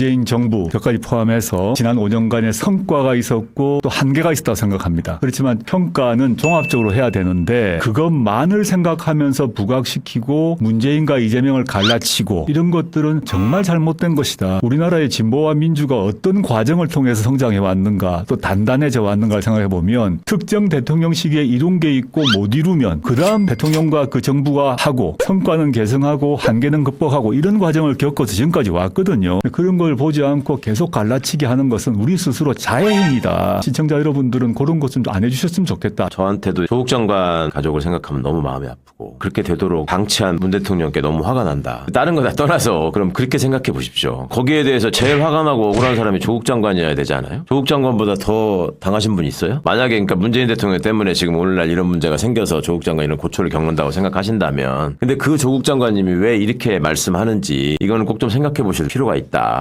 문재인 정부 격까지 포함해서 지난 5년간의 성과가 있었고 또 한계가 있었다고 생각합니다. 그렇지만 평가는 종합적으로 해야 되는데 그것만을 생각하면서 부각시키고 문재인과 이재명을 갈라치고 이런 것들은 정말 잘못된 것이다. 우리나라의 진보와 민주가 어떤 과정을 통해서 성장해 왔는가 또 단단해져 왔는가를 생각해 보면 특정 대통령 시기에 이룬 게 있고 못 이루면 그 다음 대통령과 그 정부가 하고 성과는 개성하고 한계는 극복하고 이런 과정을 겪어서 지금까지 왔거든요. 그런 걸 보지 않고 계속 갈라치기 하는 것은 우리 스스로 자해행위다. 시청자 여러분들은 그런 것 좀 안 해주셨으면 좋겠다. 저한테도 조국 장관 가족을 생각하면 너무 마음이 아프고 그렇게 되도록 방치한 문 대통령께 너무 화가 난다. 다른 거 다 떠나서 그럼 그렇게 생각해 보십시오. 거기에 대해서 제일 화가 나고 억울한 사람이 조국 장관이어야 되지 않아요? 조국 장관보다 더 당하신 분 있어요? 만약에 그러니까 문재인 대통령 때문에 지금 오늘날 이런 문제가 생겨서 조국 장관 이런 고초를 겪는다고 생각하신다면 근데 그 조국 장관님이 왜 이렇게 말씀하는지 이거는 꼭 좀 생각해 보실 필요가 있다.